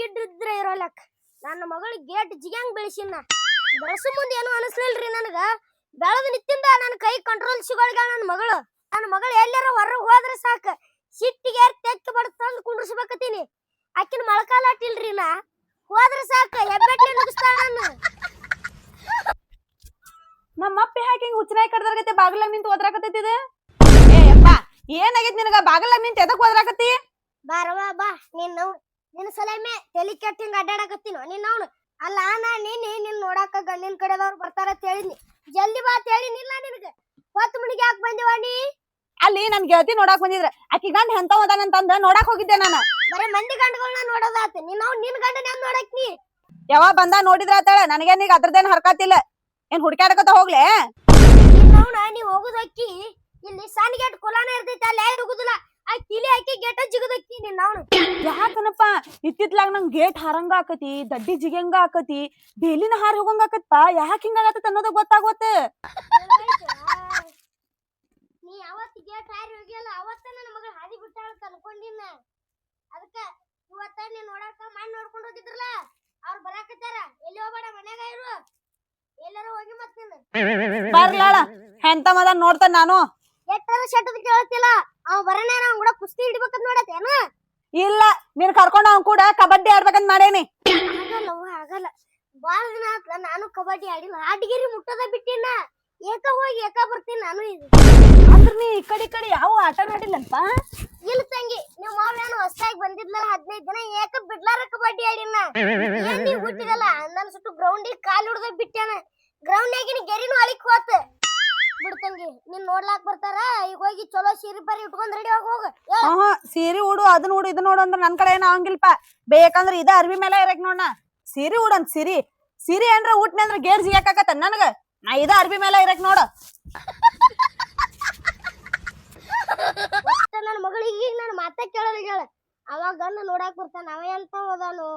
ಗಿಡ್ ಇದ್ರೆ ಇರೋಲಕ್ ನನ್ನ ಮಗಳು ಗೇಟ್ ಜಿಗ್ಯಾಂಗ್ ಬೆಳೆಸಿನ ಬೆಳೆಸು ಮುಂದೆ ಏನು ಅನಿಸ್ಲಿಲ್ರಿ ನನಗ. ಬೆಳೆದ ನಿತ್ತಿಂದ ನನ್ನ ಕೈ ಕಂಟ್ರೋಲ್ ಸಿಗೋಳ್ಗ ನನ್ನ ಮಗಳು. ನನ್ನ ಮಗಳು ಎಲ್ಲಾರ ಹೊರಗೆ ಹೋದ್ರೆ ಸಾಕ. ಸಿಟ್ಟಿಗೆ ತೆಕ್ಕ ಬಡ್ದು ತಂದು ಕುಂಡ್ರಿಸ್ಬೇಕತ್ತೀನಿ. ಆಕಿನ ಮೊಳಕಾಲ ಅಟ್ಟಿಲ್ರಿ ನಾ. ಹೋದ್ರೆ ಸಾಕ. ಹೆಬ್ಬೆಟ್ಲೆ ನುಗ್ಸ್ತಾಳ ನನ್ನ. ನಮ್ಮ ಅಪ್ಪ ಯಾಕೆ ಹಿಂಗ್ ಹುಚ್ಚನಾಯಿ ಕಡ್ದಾರ್ಗತ್ತೆ? ಬಾಗಿಲಾಗ ನಿಂತು ಓದ್ರಾಕತೈತಿ ಇದು? ಏ ಅಪ್ಪ ಏನಾಗೈತಿ ನಿನಗ? ಬಾಗಿಲಾಗ ನಿಂತು ಎದಕ್ ಓದ್ರಾಕತ್ತಿ ಬಾರವಾ ಬಾ. ನೀನ್ ನಿನ್ ಸಲಮೆ ತಲಿ ಕೆಟ್ಟ ಹಿಂಗ ಅಡ್ಡಾಡಕತ್ತೀನೋ? ನೀನ್ ಅವ್ನು ಅಲ್ಲ ನಾ ನೀನ್ ನಿನ್ ನೋಡಾಕ ಗಂಡಿನ ಕಡೆದವ್ರು ಬರ್ತಾರ ಅಂತ ಹೇಳಿದ್ನಿ. ಜಲ್ದಿ ಬಾ ಅಂತ ಹೇಳಿನಿಲ್ಲ ನಿನಗೆ. ಹೊತ್ತು ಮುಣಿಗೆ ಯಾಕೆ ಬಂದಿವ ನೀ ಅಲ್ಲಿ ನನ್ ಗೆಳತಿ ನೋಡಾಕ್ ಬಂದಿದ್ರ. ಆಕಿ ಗಂಡ ಎಂತ ಹೋದಾನಂತಂದ ನೋಡಾಕ್ ಹೋಗಿದ್ದೆ ನಾನು. ಬರೇ ಮಂದಿ ಗಂಡಗಳನ್ನ ನೋಡೋದಾತ ನೀನ್ ಅವ್ನು ನಿನ್ ಗಂಡನ ಹೆಂಗ್ ನೋಡಕ್ ನೀ? ಯಾವಾಗ ಬಂದ ನೋಡಿದ್ರ ಆತಾಳ. ನನಗೇನ್ ಈಗ ಅದ್ರದೇನ್ ಹರ್ಕಾತಿಲ್ಲ ಏನ್ ಹುಡ್ಕ್ಯಾಡಕತ್ತ ಹೋಗ್ಲೆ? ನೀ ಹೋಗುದಕ್ಕಿ ಇಲ್ಲಿ ಸಣ್ಣ ಗೇಟ್ ಕುಲಾನ ಇರ್ತೈತಿ. ಅಲ್ಲಿ ಹೋಗುದಿಲ್ಲ. ಆ ಕಿಲಿ ಹಾಕಿ ಗೇಟ ಜಿಗದಕ್ಕಿ ನಿನ್ ನಾನು. ಯಾಕನಪ್ಪ? ಇತ್ತಿತ್ಲಾಗ ನಂಗ್ ಗೇಟ್ ಹಾರಂಗ ಆಕತಿ ದಡ್ಡಿ ಜಿಗಂಗ ಆಕತಿ ಬೇಲಿನ ಹಾರ ಹೋಗಂಗ ಆಕತ್ಪ? ಯಾಕೆ ಹಿಂಗಾಗತ್ತ ಅನ್ನೋದ ಗೊತ್ತಾಗೋತ. ನೀ ಅವತ್ತು ಗೇಟ್ ಹಾರಿ ಹೋಗಿಯಲ್ಲ ಅವತ್ತ ನನ್ನ ಮಗಳ ಹಾದಿ ಬಿಟ್ಟಾಳ ಅಂತ ಅನ್ಕೊಂಡಿನ ಅದಕ್ಕ ಇವತ್ತ ನೀ ನೋಡಾಕ ಮಣ್ಣ ನೋಡ್ಕೊಂಡು ಹೋಗಿದ್ರಲ್ಲ ಅವ್ರು ಬರಾಕತ್ತಾರ ಎಲ್ಲಿ ಹೋಗ್ಬೇಡ ಮನ್ಯಾಗ ಇರು. ಎಲ್ಲಾರ ಹೋಗಿ ಮತ್ತೆ ಬರ್ಲಾಳ ಹೆಂತ ಮದ ನೋಡ್ತಾನ ನಾನು? ಎಟ್ಟರ ಶೆಟ್ಟದ ಕೇಳ್ತಿಲ್ಲ ಅವ ಬರನೇ ಅವ್ನ ಕೂಡ ಕುಸ್ತಿ ಹಿಡಿಬೇಕಂತ ನೋಡತ್ತೇನ ಇಲ್ಲ ನೀನ್ ಕರ್ಕೊಂಡ್ ಅವ್ನ್ ಕೂಡ ಕಬಡ್ಡಿ ಆಡ್ಬೇಕಂತ ಮಾಡೇನಿ. ಆಗಲ್ಲವ್ವ ಆಗಲ್ಲ. ಬಾಳ ದಿನ ಆತ್ಲ ನಾನು ಕಬಡ್ಡಿ ಆಡಿಲ್ಲ. ಆಟಗಿರಿ ಮುಟ್ಟದ ಬಿಟ್ಟಿನ? ಏಕ ಹೋಗಿ ಏಕ ಬರ್ತೀನಿ ನಾನು ಇದು ಅಂದ್ರ ನೀ ಈ ಕಡೆ ಈ ಕಡೆ ಯಾವ ಆಟ ಆಡಿಲ್ಲಪ್ಪ ಇಲ್ಲ ತಂಗಿ ನಿಮ್ಮ ಮಾವೇನು ಹೊಸದಾಗಿ ಬಂದಿದ್ಲಲ್ಲ ಹದಿನೈದು ದಿನ ಏಕ ಬಿಡ್ಲಾರ ಕಬಡ್ಡಿ ಆಡಿನ? ಏನ್ ಹುಟ್ಟಿದಲ್ಲ? ನನ್ನ ಸುಟ್ಟು ಗ್ರೌಂಡಿಗೆ ಕಾಲು ಹಿಡ್ದ ಬಿಟ್ಟಾನ ಗ್ರೌಂಡ್ನಾಗಿನ ಗೆರಿನೂ ಅಳಿಕ್ ಹೋತ. ಬಿಡು ನಿನ್ ನೋಡ್ಲಾಕ್ ಬರ್ತಾರ? ಈಗ ಹೋಗಿ ಚಲೋ ಸೀರೆ ಬರಿ ಇಟ್ಕೊಂಡ್ ರೆಡಿ ಆಗಿ ಹೋಗ. ಆಹಾ ಸೀರೆ ಉಡು ಅದ್ ನೋಡು ಇದು ನೋಡು ಅಂದ್ರೆ ನನ್ ಕಡೆ ಏನ ಆಗಂಗಿಲ್ಪ ಬೇಕಂದ್ರ ಇದ ಅರ್ವಿ ಮೇಲೆ ಇರಕ್ ನೋಡ ಸೀರೆ ಉಡಂತ ಸೀರೆ. ಸೀರೆ ಏನ್ರ ಉಟ್ನಿ ಅಂದ್ರೆ ಗೇರ್ ಜಿಗಾಕತ್ತ ನನಗ? ನಾ ಇದ ಅರ್ವಿ ಮೇಲೆ ಇರಕ್ ನೋಡ ನನ್ನ ಮಗಳಿಗೆ ನನ್ನ ಮಾತ ಕೇಳಲ್ಲ ಹೇಳ. ಅವಾಗ ಗಂಡ ನೋಡಾಕ್ ಬರ್ತಾನ. ಅವ ಎಂತ ಹೋದಾನು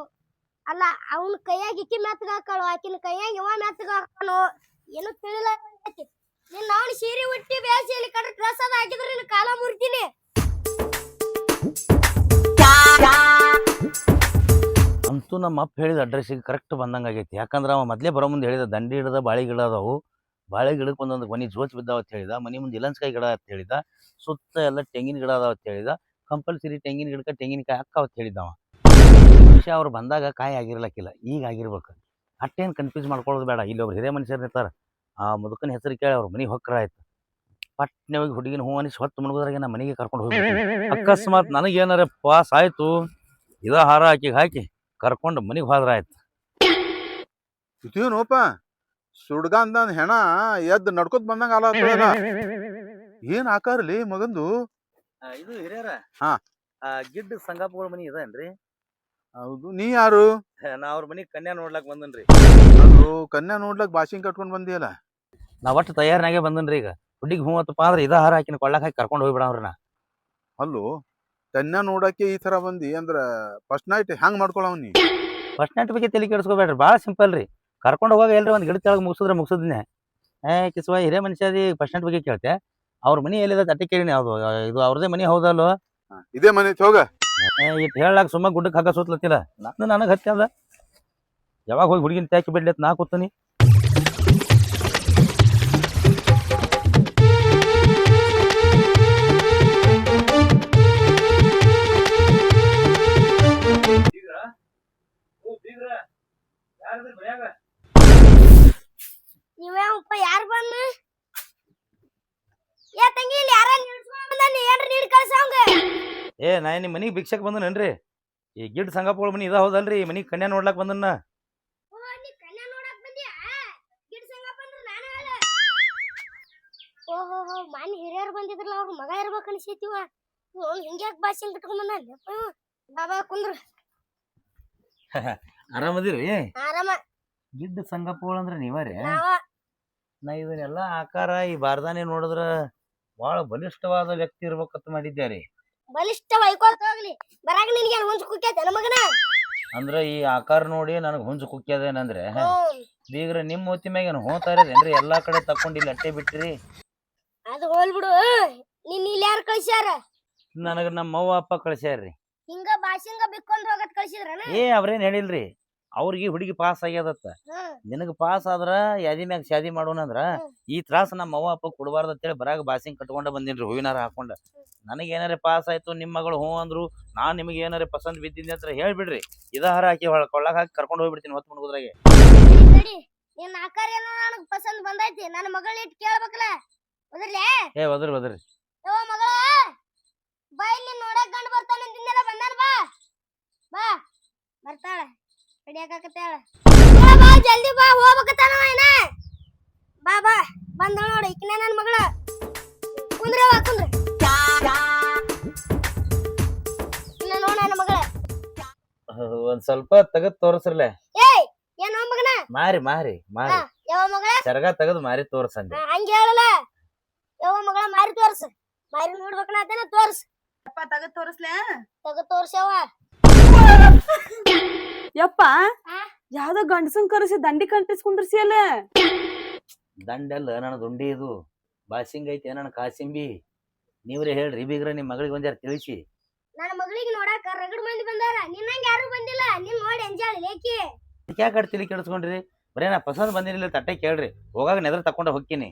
ಅಲ್ಲ ಅವನ ಕೈಯಾಗ ಇಕ್ಕಿ ಮೆತ್ತಗ ಹಾಕಾಳು. ಆಕಿನ ಕೈಯಾಗ ಇವ ಮೆತ್ತಗ ಹಾಕಾನು? ಏನು ತಿಳಿಲ್ಲ ನಿನ್ನ ಅವನ ಸೀರೆ ಉಟ್ಟಿ ಬೇಸಿ ಇಲ್ಲಿ ಕಡೆ ಡ್ರೆಸ್ ಅದ ಹಾಕಿದ್ರೆ ನಿನ್ನ ಕಾಲ ಅಂತೂ ನಮ್ಮ ಅಪ್ಪ ಹೇಳಿದ ಅಡ್ರೆಸ್ಸಿಗೆ ಕರೆಕ್ಟ್ ಬಂದಂಗೆ ಆಗೈತಿ. ಯಾಕಂದ್ರೆ ಅವ ಮೊದಲೇ ಬರೋ ಮುಂದೆ ಹೇಳಿದ, ದಂಡಿ ಹಿಡಿದ ಬಾಳೆ ಗಿಡ ಅದಾವು. ಬಾಳೆ ಗಿಡಕ್ಕೆ ಒಂದೊಂದು ಮನೆ ಜೋಚ್ ಬಿದ್ದಾವ ಅಂತ ಹೇಳಿದ. ಮನಿ ಮುಂದೆ ಇಲಂಚಕಾಯಿ ಗಿಡ ಅಂತ ಹೇಳಿದ. ಸುತ್ತ ಎಲ್ಲ ತೆಂಗಿನ ಗಿಡ ಅದಾವ ಅಂತ ಹೇಳಿದ. ಕಂಪಲ್ಸರಿ ತೆಂಗಿನ ಗಿಡಕ್ಕೆ ತೆಂಗಿನಕಾಯಿ ಅಕ್ಕ ಅಂತ ಹೇಳಿದ್ದವ ವಿಷಯ ಅವ್ರು ಬಂದಾಗ ಕಾಯಿ ಆಗಿರ್ಲಕ್ಕಿಲ್ಲ. ಈಗ ಆಗಿರ್ಬೇಕು. ಅಟ್ಟೇನು ಕನ್ಫ್ಯೂಸ್ ಮಾಡ್ಕೊಳ್ಳೋದು ಬೇಡ. ಇಲ್ಲಿ ಒಬ್ರು ಹಿರಿಯ ಮನುಷ್ಯರು ಇರ್ತಾರೆ. ಆ ಮುದುಕನ ಹೆಸರು ಕೇಳಿ ಅವ್ರ ಮನೆಗೆ ಹೊಕ್ಕರ ಆಯ್ತು. ಪಟ್ನೆ ಹೋಗಿ ಹುಡುಗಿನ ಹೂ ಅನಿಸಿ ಹೊತ್ತು ಮುಳುಗೋದ್ರಾಗೆ ನಾ ಮನೆಗೆ ಕರ್ಕೊಂಡು ಹೋಗಿ ಅಕಸ್ಮಾತ್ ನನಗೇನಾರ ಪಾಸ್ ಆಯ್ತು ಇದ ಹಾರ ಹಾಕಿ ಹಾಕಿ ಕರ್ಕೊಂಡು ಮನೆಗೆ ಹೋದ್ರ ಆಯ್ತು. ಇದೇನೋಪ? ಸುಡ್ಗಂದ ಹೆಣ ಎದ್ದು ನಡ್ಕೊತ್ ಬಂದಂಗ ಅಲ್ಲ ಏನ್ ಆಕಾರಲಿ ಮಗಂದು? ಇದು ಹಿರಿಯರ? ಹಾ. ಗಿಡ್ಡ ಸಂಗಾಪಗಳ ಮನಿ ಇದೇನ್ರಿ? ಹೌದು ನೀ ಯಾರು? ನಾ ಅವ್ರ ಮನಿ ಕನ್ಯಾ ನೋಡ್ಲಕ್ ಬಂದನ್ರಿ. ಅದು ಕನ್ಯಾ ನೋಡ್ಲಕ್ ಭಾಷೆ ಕಟ್ಕೊಂಡ್ ಬಂದಿಯಲ್ಲ. ನಾ ಒಟ್ಟು ತಯಾರಿನಾಗೆ ಬಂದನ್ರಿ ಈಗ. ಹುಡುಗಿ ಹೂವತ್ತಪ್ಪ ಅಂದ್ರೆ ಇದ ಹಾರ ಹಾಕಿನ ಕೊಳ್ಳಾಕ್ ಹಾಕಿ ಕರ್ಕೊಂಡು ಹೋಗ್ಬಿಡವ್ರಿ ನಾ. ಅಲ್ಲೋ ತನ್ನ ನೋಡಕ್ಕೆ ಈ ತರ ಬಂದಿ ಅಂದ್ರ ಫಸ್ಟ್ ನೈಟ್ ಹ್ಯಾಂಗ್ ಮಾಡ್ಕೊಳವ್ ನೀ? ಫಸ್ಟ್ ನೈಟ್ ಬಗ್ಗೆ ತಲೆ ಕೆಡಿಸ್ಕೋಬೇಡ್ರಿ ಬಹಳ ಸಿಂಪಲ್ ರೀ. ಕರ್ಕೊಂಡು ಹೋಗಾಗ ಎಲ್ರಿ ಒಂದು ಗಿಡ ಕೆಳಗೆ ಮುಗಿಸಿದ್ರೆ ಮುಗಿಸಿದ್ನೆ. ಏ ಕಿಸ್ವ ಹಿರೇ ಮನುಷ್ಯ ಅದಿ ಫಸ್ಟ್ ನೈಟ್ ಬಗ್ಗೆ ಕೇಳ್ತೆ. ಅವ್ರ ಮನಿ ಎಲ್ಲಿದೆ ತಟ್ಟೆ ಕೇಳಿನಿ ಅದು ಇದು ಅವ್ರದೇ ಮನಿ ಹೌದಲ್ಲೋ? ಇದೇ ಮನೆ ಐತ್ ಹೋಗ ಇಟ್ಟು ಹೇಳಕ್ ಸುಮ್ಮ ಗುಡ್ಡಕ್ಕೆ ಹಾಕ ಸುತ್ತಲತ್ತಿಲ್ಲ. ನಾನು ನನಗೆ ಹತ್ತಿ ಅದ. ಯಾವಾಗ ಹೋಗಿ ಹುಡುಗಿನ ತ್ಯಾಕಿ ಬಿಡ್ಲಿ ಅಂತ ನಾ ಕೂತೀನಿ. ಏ ನಾ ನಿಮ್ಮ ಮನೆಗೆ ಭಿಕ್ಷಕ್ ಬಂದನೇನ್ರಿ? ಈ ಗಿಡ್ ಸಂಗಪ್ಪಗಳ ಮನೆ ಇದಾ ಹೌದಲ್ರಿ ಈ ಮನಿಗೆ ಕನ್ಯಾ ನೋಡ್ಲಾಕ್ ಬಂದನ್ನ. ಓಹೋ ಮನೆ ಹಿರಿಯರು ಬಂದಿದ್ರಲ್ಲ ಅವ್ರ ಮಗ ಇರ್ಬೇಕು ಅನ್ಸೈತಿವ ಹಿಂಗ್ಯಾಕ್ ಭಾಷೆ ಕಟ್ಕೊಂಡ್ ಬಂದ ಬಾಬಾ ಕುಂದ್ರ. ಆರಾಮದಿರಿ ಆರಾಮ. ಗಿಡ್ಡ ಸಂಗಪ್ಪಗಳು ಅಂದ್ರೆ ನೀವರೇ? ನಾವ. ನಾ ಇದನ್ನೆಲ್ಲ ಆಕಾರ ಈ ಬಾರದಾನೆ ನೋಡಿದ್ರ ಬಹಳ ಬಲಿಷ್ಠವಾದ ವ್ಯಕ್ತಿ ಇರ್ಬೇಕಂತ ಮಾಡಿದ್ದೆ ಬಲಿಷ್ಠ ವೈಕೋತ ಹೋಗ್ಲಿ. ಬರಾಗ ನಿನಗೆ ಹುಂಚ್ ಕುಕ್ಕೈತೆ ನನ್ನ ಮಗನ? ಅಂದ್ರ ಈ ಆಕಾರ ನೋಡಿ ನನಗೆ ಹುಂಜ ಕುಕ್ಕ್ಯದೇನಂದ್ರೆ. ಬೀಗ್ರ ನಿಮ್ಮ ಹೊತ್ತಿ ಮ್ಯಾಗ ಹೋತಾರ ಇರೋದೇನ್ರಿ ಎಲ್ಲಾ ಕಡೆ ತಕ್ಕೊಂಡು ಇಲ್ಲಿ ಅಟ್ಟೆ ಬಿಟ್ಟಿರಿ ಅದು ಹೋಲ್ಬಿಡು ನಿನ್ನ ಇಲ್ಲಿ ಯಾರು ಕಳ್ಸ್ಯಾರ? ನನಗ ನಮ್ಮ ಅವ್ವ ಅಪ್ಪ ಕಳ್ಸ್ಯಾರ್ರಿ. ಹಿಂಗ ಭಾಷಿಂಗ ಬಿಕ್ಕೊಂಡ್ ಹೋಗತ್ ಕಳ್ಸಿದ್ರ ಏ ಅವ್ರೇನ್ ಹೇಳಿಲ್ರಿ? ಅವ್ರಿಗೆ ಹುಡುಗಿ ಪಾಸ್ ಆಗ್ಯದತ್ತ. ನಿನಗೆ ಪಾಸ್ ಆದ್ರ ಯಾದಿ ಮ್ಯಾಗ ಶಾದಿ ಮಾಡೋಣ ಅಂದ್ರ ಈ ತ್ರಾಸ ನಮ್ಮ ಅವ್ವ ಅಪ್ಪ ಕೊಡಬಾರ್ದು ಅಂತೇಳಿ ಬರಾಗ ಬಾಸಿಂಗ್ ಕಟ್ಕೊಂಡ ಬಂದಿನ್ರಿ ಹೂವಿನಾರ ಹಾಕೊಂಡ. ನನಗೆ ಏನಾರ ಪಾಸ್ ಆಯ್ತು ನಿಮ್ಮ ಮಗಳು ಹ್ಞೂ ಅಂದ್ರು ನಾನು ನಿಮಗೆ ಏನಾರ ಪಸಂದ್ ಬಿದ್ದಿದ್ದೆ ಅಂತ ಹೇಳ್ಬಿಡ್ರಿ. ಇದ ಹಾರ ಹಾಕಿ ಹೊಳ ಕೊಳ್ಳಾಗ ಹಾಕಿ ಕರ್ಕೊಂಡು ಹೋಗ್ಬಿಡ್ತೀನಿ ಹೊತ್ತು ಮುಳುಗುದ್ರಾಗೆ ಬರ್ತಾಳೆ ತಡಿ ನಿನ್ ಆಕಾರ ಏನೋ ನನಗೆ ಪಸಂದ್ ಬಂದೈತಿ ನನ್ನ ಮಗಳ ಇಟ್ ಕೇಳ್ಬೇಕಲ್ಲ ಹೋದ್ರಲೇ ಏ ಒದ್ರಿ ಒದ್ರಿ. ಯವ್ವ ಮಗಳ! ಬಾ ಇಲ್ಲಿ ನೋಡಕ್ ಗಂಡ ಬರ್ತಾನೆ ಬಂದಾನ ಬಾ. ಬಾ ಬರ್ತಾಳ. ಹಿಡಿಯಕಾಕತ್ತಾಳ ಬಾ ಜಲ್ದಿ ಬಾ ಹೋಗ್ಬೇಕತ್ತಾನವ ಏನ ಬಾ ಬಾ ಬಂದ ನೋಡಿ ಈಕಿನ ನನ್ನ ಮಗಳ. ಕುಂದ್ರವ ಕುಂದ್ರ. ಇಲ್ಲ ನೋಡ ನನ್ನ ಮಗಳ. ಒಂದ್ ಸ್ವಲ್ಪ ತೆಗದ್ ತೋರಿಸ್ರಲೆ. ಏಯ್ ಏನೋ ಮಗನ? ಮಾರಿ ಮಾರಿ ಮಾರಿ. ಯಾವ ಮಗಳ? ಚರಗ ತೆಗದ್ ಮಾರಿ ತೋರ್ಸಂದೆ. ಹಂಗೆ ಹೇಳಲ್ಲ. ಯಾವ ಮಗಳ? ಮಾರಿ ತೋರ್ಸ. ಮಾರಿ ನೋಡ್ಬೇಕನ ಅದೇನ ತೋರ್ಸು. ಯಪ್ಪ ತಗದ್ ತೋರಿಸ್ಲೆ. ತಗ ತೋರ್ಸವ್ವ ಯಪ್ಪ ಆ? ಯಾವ್ದೋ ಗಂಡಸನ್ ಕರೆಸಿ ದಂಡಿ ಕಂಟಿಸ್ಕೊಂಡ್ರಿಸಿ ಅಲ್ಲ ದಂಡೆಲ್ಲ ನನ್ನ ದುಂಡಿ ಇದು. ಬಾಸಿಂಗ್ ಐತಿ ನನ್ನ ಕಾಸಿಂಬಿ. ನೀವ್ರೆ ಹೇಳ್ರಿ ಬೀಗ್ರ ನಿಮ್ ಮಗಳಿಗೆ ಒಂದ್ಯಾರು ತಿಳಿಸಿ. ನನ್ನ ಮಗಳಿಗೆ ನೋಡಾಕ ರಗಡ್ ಮಂದಿ ಬಂದಾರ. ನಿನ್ನಂಗ ಯಾರು ಬಂದಿಲ್ಲ. ನಿನ್ ನೋಡಿ ಎಂಜಾಳಿ ಲೇಕಿ. ಯಾಕೆ ತಿಳಿ ಕೆಡಿಸ್ಕೊಂಡ್ರಿ ಬರೇ ನಾ ಪಸಂದ್ ಬಂದಿರಲಿಲ್ಲ ತಟ್ಟೆ ಕೇಳ್ರಿ. ಹೋಗಾಗ ನೆದ್ರ ತಕೊಂಡ ಹೋಗ್ತೀನಿ.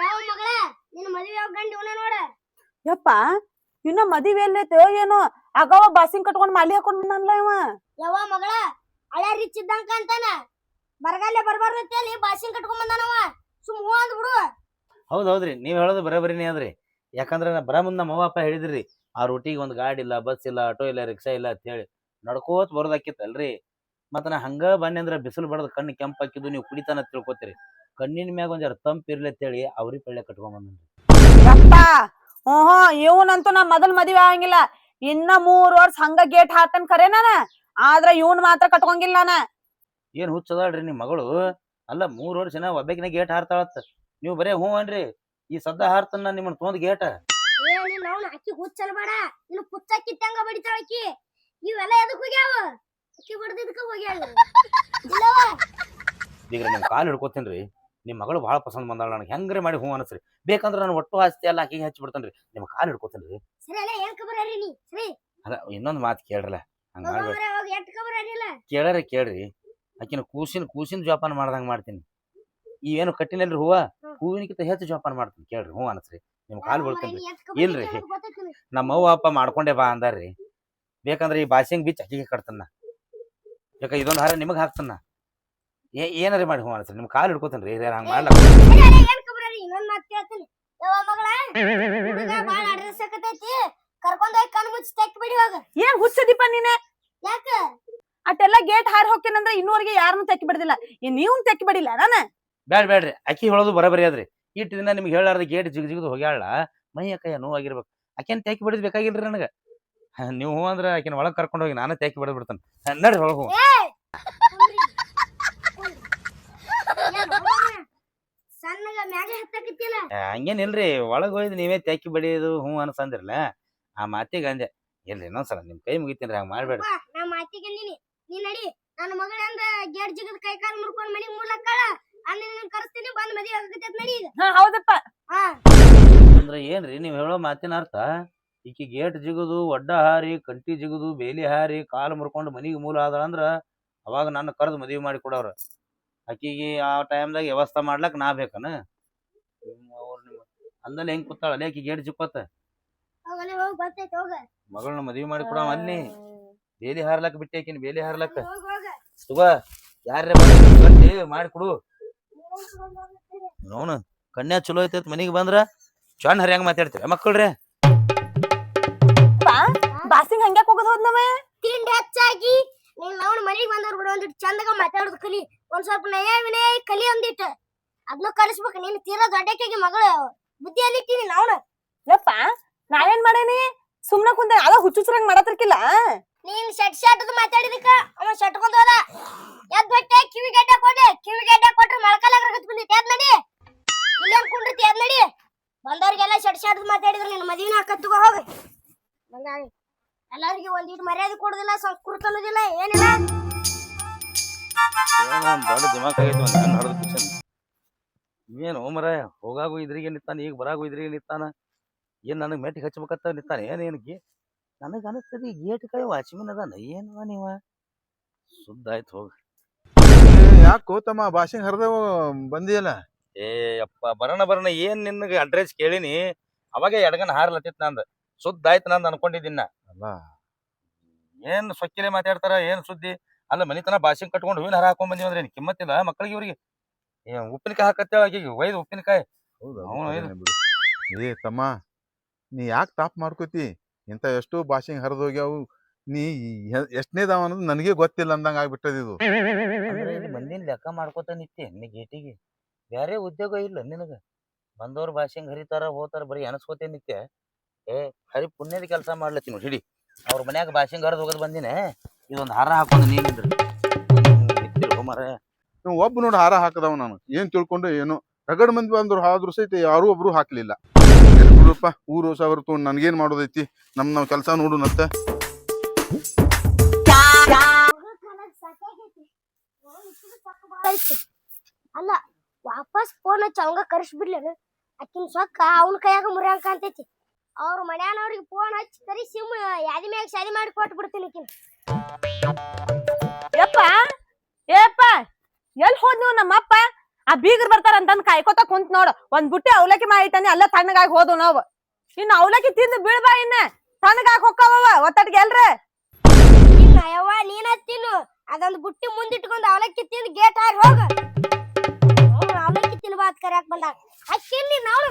ಯಾವ ಮಗಳ? ನಿನ್ನ ಮದುವೆ ಯಾವ ಗಂಡ ಇವನ ನೋಡ? ಯಪ್ಪ ಇನ್ನ ಮದಿವೆ ಎಲ್ಲೈತೋ ಏನೋ ಆಗವ ಬಾಸಿಂಗ್ ಕಟ್ಕೊಂಡ್ ಮಾಲಿ ಹಾಕೊಂಡ್ ಬಂದಲ್ಲ ಇವ. ಯಾವ ಮಗಳ ಹಳೆ ರಿಚ್ ಇದ್ದಂಕ ಅಂತಾನ. ಬರಗಾಲೆ ಅಂತ ಅಂತೇಳಿ ಬಾಸಿಂಗ್ ಕಟ್ಕೊಂಡ್ ಬಂದಾನವ. ಸುಮ್ ಹೂ ಅಂದ್ ಬಿಡು. ಹೌದ್ ಹೌದ್ರಿ ನೀವ್ ಹೇಳೋದು ಬರೋಬರಿನೇ ಅಂದ್ರಿ. ಯಾಕಂದ್ರೆ ನಾ ಬರ ಮುಂದೆ ನಮ್ಮ ಅಪ್ಪ ಹೇಳಿದ್ರಿ ಆ ರೂಟಿಗೆ ಒಂದ್ ಗಾಡಿ ಇಲ್ಲ ಬಸ್ ಇಲ್ಲ ಆಟೋ ಇಲ್ಲ ರಿಕ್ಷಾ ಇಲ್ಲ ಅಂತ ಹೇಳಿ ನಡ್ಕೋತ ಬರೋದಾಕಿತ್ತಲ್ರಿ. ಮತ್ತ ನಾ ಹಂಗ ಬನ್ನಿ ಅಂದ್ರೆ ಬಿಸಿಲು ಬಡದ್ ಕಣ್ಣು ಕೆಂಪ್ ಹಾಕಿದ್ದು ನೀವು ಕುಡಿತಾನ ತಿಳ್ಕೊತೀರಿ. ಕಣ್ಣಿನ ಮ್ಯಾಗ ಒಂದ್ ಜರ ತಂಪ್ ಇರ್ಲಿ ಅಂತೇಳಿ ಅವ್ರಿ ಪಳ್ಳೆ ಕಟ್ಕೊಂಡ್ ಬಂದ್ರಿ ಯಪ್ಪ! ಹ್ಞೂ ಹ್ಞೂ ಇವನಂತೂ ನಾ ಮೊದಲ್ ಮದ್ವೆ ಆಗಂಗಿಲ್ಲ. ಇನ್ನ ಮೂರ್ ವರ್ಷ ಹಂಗ ಗೇಟ್ ಹಾತನ್ ಖರೆ ನಾನ? ಆದ್ರ ಇವನ್ ಮಾತ್ರ ಕಟ್ಕೊಂಗಿಲ್ಲ ನಾನ. ಏನ್ ಹುಚ್ಚದಾಳ್ರಿ ನಿಮ್ ಮಗಳು? ಅಲ್ಲ ಮೂರ್ ವರ್ಷ ಜನ ಒಬ್ಬಕಿನ ಗೇಟ್ ಹಾರ್ತಾಳತ್ತ ನೀವು ಬರೇ ಹ್ಞೂ ಅನ್ರಿ. ಈ ಸದ್ದ ಹಾರ್ತನ ನಿಮ್ಮನ್ನ ತೊಂದ್ ಗೇಟ. ಏ ನೀನ್ ಅವ್ನ ಅಕ್ಕಿ ಹುಚ್ಚಲ್ ಬೇಡ. ಇನ್ನು ಪುಚ್ಚ ಕಿತ್ತಂಗ ಬಡಿತಾಳ ಅಕ್ಕಿ? ಇವೆಲ್ಲ ಎದಕ್ ಹೋಗ್ಯಾವ? ಅಕ್ಕಿ ಹೊಡೆದಿದ್ಕ ಹೋಗ್ಯಾಳ. ಇಲ್ಲವ ಈಗ ನಿಮ್ ಕಾಲ್ ಹಿಡ್ಕೋತೀನ್ರಿ. ನಿಮ್ ಮಗಳು ಭಾಳ ಪಸಂದ್ ಬಂದಾಳ ನನಗೆ. ಹೆಂಗ್ರಿ ಮಾಡಿ ಹೂ ಅನಿಸ್ರಿ? ಬೇಕಂದ್ರೆ ನಾನು ಒಟ್ಟು ಆಸ್ತಿ ಎಲ್ಲ ಆಕಿಗೆ ಹಚ್ಚಿ ಬಿಡ್ತಾನ್ರಿ. ನಿಮ್ ಕಾಲ್ ಹಿಡ್ಕೋತೀನ್ರಿ. ಸರಿ ಅಲ್ಲ ಏನ್ ಖಬರ್ ಅರಿ ನೀ. ಸರಿ. ಅಲ್ಲ ಇನ್ನೊಂದ್ ಮಾತು ಕೇಳ್ರಲ್ಲ ಹಂಗ ಮಾಡ್ಬೇಡ ಅರಿಲ್ಲ ಕೇಳರೆ ಕೇಳ್ರಿ. ಆಕಿನ ಕೂಸಿನ ಕೂಸಿನ ಜೋಪಾನ ಮಾಡ್ದಂಗ ಮಾಡ್ತೀನಿ. ಇವೇನು ಕಟ್ಟಿನಲ್ರಿ ಹೂವ? ಹೂವಿನಕ್ಕಿಂತ ಹೆಚ್ಚು ಜೋಪಾನ ಮಾಡ್ತೀನಿ. ಕೇಳ್ರಿ ಹೂ ಅನಸ್ರಿ. ನಿಮ್ ಕಾಲು ಬೀಳ್ತೇನ್ರಿ. ಇಲ್ರಿ. ನಮ್ಮ ಅವ್ವ ಅಪ್ಪ ಮಾಡ್ಕೊಂಡೆ ಬಾ ಅಂದಾರ್ರಿ. ಬೇಕಂದ್ರೆ ಈ ಬಾಸಿಂಗ್ ಬೀಚ್ ಅಕ್ಕಿಗೆ ಕಟ್ತನ್ನ ಯಾಕ ಇದೊಂದು ಹಾರ ನಿಮಗೆ ಹಾಕ್ತನ್ನ ಏನಾರ ಮಾಡಿ ಹ್ಞೂ ಅನ್ಸ್ರಿ ನಿಮ್ ಕಾಲ್ ಹಿಡ್ಕೋತೇನ್ರಿ ಹಂಗ ಮಾಡ್ಲಕ್ಕ ಏನ್ ಖಬರ್ ಅರಿ ಇನ್ನೊಂದ್ ಮಾತ್ ಕೇಳ್ತೀನಿ. ಯವ್ವ ಮಗಳ ಹುಡುಗ ಬಾಳ ಅಡ್ರೆಸ್ ಆಕತೈತಿ ಕರ್ಕೊಂಡ್ ಹೋಗಿ ಕಣ್ ಮುಚ್ಚಿ ತೆಕ್ ಬಿಡಿ ಹೋಗ ಏನ್ ಹುಚ್ಚದಿಪ್ಪ ನೀನೆ? ಯಾಕ? ಅಟ್ಟೆಲ್ಲ ಗೇಟ್ ಹಾರಿ ಹೋಗ್ತೇನಂದ್ರ ಇನ್ನೂವರೆಗೆ ಯಾರನ್ನು ತೆಕ್ಕಿ ಬಿಡದಿಲ್ಲ. ನೀವು ತೆಕ್ಕಿ ಬಿಡಿಲ್ಲ ನಾನ? ಬೇಡ ಬೇಡ್ರಿ ಅಕ್ಕಿ ಹೇಳೋದು ಬರಬರಿ ಅದ್ರಿ ಇಟ್ಟು ದಿನ ನಿಮ್ಗೆ ಹೇಳಾರ್ದ ಗೇಟ್ ಜಿಗ್ ಜಿಗದು ಹೋಗ್ಯಾಳ ಮೈ ಅಕ್ಕ ನೋವಾಗಿರ್ಬೇಕು ಆಕೆನ್ ತೆಕ್ಕಿ ಬಿಡದ್ ಬೇಕಾಗಿಲ್ರಿ ನನಗೆ. ನೀವು ಹೂ ಅಂದ್ರೆ ಆಕಿನ ಒಳಗೆ ಕರ್ಕೊಂಡು ಹೋಗಿ ನಾನು ತೆಕ್ಕಿ ಬಿಡದ್ ಬಿಡ್ತಾನೆ. ನಡ್ರಿ ಒಳಗೆ ಹ್ಞೂ ಸಣ್ಣಗ ಮ್ಯಾಗ ಹತ್ತಕತ್ತಿಲ್ಲ ಹಂಗೇನಿಲ್ರಿ ಒಳಗೆ ಹೋಯ್ದು ನೀವೇ ತೆಕ್ಕಿ ಬಡಿಯೋದು ಹ್ಞೂ ಅನ್ಸಂದಿರಲ್ಲ ಆ ಮಾತಿಗೆ ಅಂದೆ ಇಲ್ರಿ ಇನ್ನೊಂದ್ಸಲ ನಿಮ್ ಕೈ ಮುಗಿತೀನಿ ಹಂಗ ಮಾಡ್ಬೇಡ ನಾ ಮಾತಿಗೆ ಅಂದಿನಿ ನೀ ನಡಿ ನನ್ನ ಮಗಳ ಅಂದ ಗೇಟ್ ಜಿಗದ ಕೈ ಕಾಲು ಮುರ್ಕೊಂಡ್ ಮನಿಗ್ ಮುರ್ಲಕ್ಕಾಳ ಅನ್ನ ನಿನ್ ಕರೆಸ್ತೀನಿ ಬಂದ್ ಮದಿ ಆಗತ್ತೆ ನಡಿ ಈಗ. ಹಾ ಹೌದಪ್ಪ. ಹಾ. ಅಂದ್ರೆ ಏನ್ರಿ ನೀವು ಹೇಳೋ ಮಾತಿನ ಅರ್ಥ ಈಕಿ ಗೇಟ್ ಜಿಗುದು ಒಡ್ಡ ಹಾರಿ ಕಂಟಿ ಜಿಗುದು ಬೇಲಿ ಹಾರಿ ಕಾಲು ಮುರ್ಕೊಂಡು ಮನಿಗೆ ಮೂಲ ಆದಳ ಅಂದ್ರ ಅವಾಗ ನನ್ನ ಕರೆದು ಮದ್ವಿ ಮಾಡಿ ಕೊಡೋರು ಆಕಿಗೆ ಆ ಟೈಮ್ದಾಗ ವ್ಯವಸ್ಥೆ ಮಾಡ್ಲಕ್ ನಾ ಬೇಕನ? ಅಂದಲ್ಲಿ ಹೆಂಗ್ ಕೂತಾಳ? ಆಕಿ ಗೇಟ್ ಹೋಗಲೆ ಹೋಗ್ ಬರ್ತೈತ್ ಹೋಗ. ಮಗಳನ್ನ ಮದ್ವಿ ಮಾಡಿ ಕೊಡ ಅಲ್ಲಿ. ಬೇಲಿ ಹಾರ್ಲಕ್ ಬಿಟ್ಟೆ ಆಕಿನ ಬೇಲಿ ಹಾರ್ಲಕ್. ಹೋಗ್ ಹೋಗ ತಗೋ ಯಾರೇ ಬಂದಿ ಮಾಡಿ ಕೊಡು. ನೋಣ ಕನ್ಯಾ ಚಲೋ ಐತೈತ್ ಮನಿಗೆ ಬಂದ್ರ ಚೊಣ್ಣ ಹರಿಯಂಗ್ ಮಾತಾಡ್ತೀರ. ಮಕ್ಕಳ್ರೆ. ಬಾಸಿಂಗ್ ಹಂಗ್ಯಾಕ್ ಹೋಗೋದ್ ನಮ್ಮ ತಿಂಡಿ ಹೆಚ್ಚಾಗಿ ನೀನ್ ಅವ್ನ ಮನಿಗ್ ಬಂದವ್ರು ಬಿಡು ಒಂದಿಟ್ಟು ಚಂದಗ ಮಾತಾಡೋದು ಕಲಿ. ಒಂದ್ ಸ್ವಲ್ಪ ನಯ ವಿನಯ ಕಲಿ ಒಂದಿಟ್ಟು ಅದನ್ನ ಕಲಿಸ್ಬೇಕು. ನೀನ್ ತೀರಾ ದೊಡ್ಡಕ್ಕಾಗಿ ಮಗಳು. ಬುದ್ಧಿಯಲ್ಲಿ ಇಟ್ಟಿನಿ ನಾವನ. ಯಪ್ಪ ನಾವೇನ್ ಮಾಡೇನಿ? ಸುಮ್ನ ಕುಂತ. ಅದ ಹುಚ್ಚುಚ್ಚರಂಗ್ ಮಾಡತಿರ್ಕಿಲ್ಲ? ನೀನ್ ಶಟ್ ಶಟ್ ಮಾತಾಡಿದಕ್ಕ ಅವ ಶಟ್ಕೊಂಡ್ ಹೋದ. ಎದ್ ಬಟ್ಟೆ ಕಿವಿ ಗಡ್ಡೆ ಕೊಡೆ ಕಿವಿ ಗಡ್ಡೆ ಕೊಟ್ರೆ ಮೊಳಕಾಲಾಗ ಕತ್ಕೊಂಡಿ ಎದ್ ನಡಿ. ಇಲ್ಲೇನ್ ಕುಂಡ್ರಿ ತೇದ್ ನಡಿ. ಬಂದವ್ರಿಗೆಲ್ಲ ಶಟ್ ಶಟ್ ಮಾತಾಡಿದ್ರೆ ನಿನ್ ಮದ್ವಿನ ಹಾಕತ್ತುಗ ಹೋಗ. ಬಂದಾಳಿ ಎಲ್ಲರಿಗೂ ಒಂದಿಟ್ಟು ಮರ್ಯಾದೆ ಕೊಡುದಿಲ್ಲ ಸಂಸ್ಕೃತ ಅನ್ನೋದಿಲ್ಲ ಏನಿಲ್ಲ. ಒಂದ್ ದೊಡ್ಡ ದಿಮಾಕ್ ಆಗೈತಿ ಒಂದ್ ಹೆಣ್ಣು ಏನು ಮರ ಹೋಗಾಗು ಇದ್ರಿಗೆ ನಿತ್ತಾನ ಈಗ ಬರಾಗು ಇದ್ರಿಗೆ ನಿತ್ತಾನ ಏನ್ ನನಗೆ ಮೆಟ್ಟಿಗೆ ಹಚ್ಬೇಕತ್ತ ನಿತ್ತಾನೆ ಏನ್ ಏನಕ್ಕೆ ನನಗೆ ಅನಿಸ್ತದೆ ಗೇಟ್ ಕೈ ವಾಚ್ಮನ್ ಅದಾನ ಏನವ ನೀವ? ಸುದ್ದ ಆಯ್ತು ಹೋಗ. ಯಾಕೆ ಕೋತಮ್ಮ ಭಾಷೆ ಹರಿದವ ಬಂದಿಯಲ್ಲ? ಏ ಅಪ್ಪ ಬರೋಣ ಬರೋಣ ಏನು ನಿನಗೆ ಅಡ್ರೆಸ್ ಕೇಳಿನಿ ಅವಾಗ ಎಡಗನ ಹಾರ್ಲತ್ತಿತ್ ನಂದು. ಸುದ್ದ ಆಯ್ತು ನಂದು ಅನ್ಕೊಂಡಿದ್ದೀನ ಅಲ್ಲ. ಏನು ಸೊಕ್ಕಿಲೆ ಮಾತಾಡ್ತಾರ ಏನು ಸುದ್ದಿ? ಅಲ್ಲ ಮನಿತನ ಭಾಷೆ ಕಟ್ಕೊಂಡು ಹೂವಿನ ಹಾರ ಹಾಕೊಂಡ್ ಬಂದಿವಿ ಅಂದ್ರೆ ಏನ್ ಕಿಮ್ಮತ್ತಿಲ್ಲ ಮಕ್ಕಳಿಗೆ ಇವ್ರಿಗೆ. ಉಪ್ಪಿನಕಾಯಿ ಹಾಕತ್ತೇಳ ಆಕಿಗೆ. ಒಯ್ದು ಉಪ್ಪಿನಕಾಯಿ. ಹೌದಾ ಅವ್ನು ಬಿಡು. ಏ ತಮ್ಮ ನೀ ಯಾಕೆ ತಾಪ್ ಮಾಡ್ಕೋತಿ? ಇಂಥ ಎಷ್ಟೋ ಭಾಷೆ ಹರಿದು ಹೋಗ್ಯಾವು. ನೀ ಎಷ್ಟನೇದಾವ ಅನ್ನೋದು ನನಗೆ ಗೊತ್ತಿಲ್ಲ ಅಂದಂಗ ಆಗ್ಬಿಟ್ಟದ ಇದು. ಅಂದ್ರೆ ಮಂದಿನ ಲೆಕ್ಕ ಮಾಡ್ಕೊತ ನಿತ್ತಿ ನೀ ಗೇಟಿಗೆ. ಬೇರೆ ಉದ್ಯೋಗ ಇಲ್ಲ ನಿನಗ. ಬಂದವ್ರ ಭಾಷೆ ಹರಿತಾರ ಹೋತಾರ ಬರೀ ಅನಸ್ಕೋತೆ ನಿತ್ಯ. ಏ ಹರಿ ಪುಣ್ಯದ ಕೆಲಸ ಮಾಡ್ಲತ್ತಿ ನೋಡಿ ಹಿಡಿ. ಅವ್ರ ಮನ್ಯಾಗ ಭಾಷೆ ಹರಿದು ಹೋಗೋದು ಬಂದಿನೇ. ಇದೊಂದು ಹಾರ ಹಾಕೊಂಡು ನೀನಿದ್ರು ಹೋಮಾರ ಒಬ್ಬ ನೋಡಿ ಹಾರ ಹಾಕದವ ನಾನು. ಏನ್ ತಿಳ್ಕೊಂಡು ಏನು. ರಗಡ್ ಮಂದಿ ಬಂದ್ರು ಆದ್ರೂ ಸಹಿತ ಯಾರು ಒಬ್ರು ಹಾಕ್ಲಿಲ್ಲ. ಬಿಡಪ್ಪ ಊರು ಸಾವಿರ ತೊಗೊಂಡು ನನ್ಗೇನ್ ಮಾಡೋದೈತಿ? ನಮ್ ನಾವ್ ಕೆಲಸ ನೋಡು ಮತ್ತೆ. ಅಲ್ಲ ವಾಪಸ್ ಫೋನ್ ಹಚ್ಚಿ ಅವಂಗ ಬಿಡ್ಲಿ ಅಕ್ಕಿನ ಸೊಕ್ಕ ಅವನ ಕೈಯಾಗ ಮುರಿಯಂಕ ಕಾಣ್ತೈತಿ ಅವ್ರ ಮನ್ಯಾನವ್ರಿಗೆ ಫೋನ್ ಹಚ್ಚಿ ಕರಿ ಸಿಮ್ ಯಾದಿ ಮ್ಯಾಗ ಶಾದಿ ಮಾಡಿ ಕೊಟ್ಟು ಬಿಡ್ತೀನಿ ಯಪ್ಪ ಯಪ್ಪ ಏಪ್ಪ ಎಲ್ ಹೋದ್ ನಮ್ಮಪ್ಪ. ಆ ಬೀಗರ್ ಬರ್ತಾರ ಅಂತಂದ್ ಕಾಯ್ಕೋತ ಕುಂತ ನೋಡು. ಒಂದ್ ಬುಟ್ಟಿ ಅವಲಕ್ಕಿ ಮಾಡಿಟ್ಟಾನೆ ಅಲ್ಲ ತಣ್ಣಗಾಗಿ ಹೋದು ನಾವು. ಇನ್ನು ಅವಲಕ್ಕಿ ತಿಂದು ಬೀಳ್ಬಾ ಇನ್ನ. ತಣ್ಣಗಾಗಿ ಹೊಕ್ಕವ ಒತ್ತಡ್ಗೆ ಎಲ್ರ. ಯವ್ವ, ನೀನ ತಿನ್ನು. ಅದೊಂದು ಬುಟ್ಟಿ ಮುಂದಿಟ್ಕೊಂಡು ಅವಲಕ್ಕಿ ತಿಂದು ಗೇಟ್ ಹಾರಿ ಹೋಗ. ಅವಲಕ್ಕಿ ತಿನ್ಬಾತ್ ಕರ್ಯಾಕ್ ಬಂದ ಅಕ್ಕಿಲ್ಲಿ ನಾವು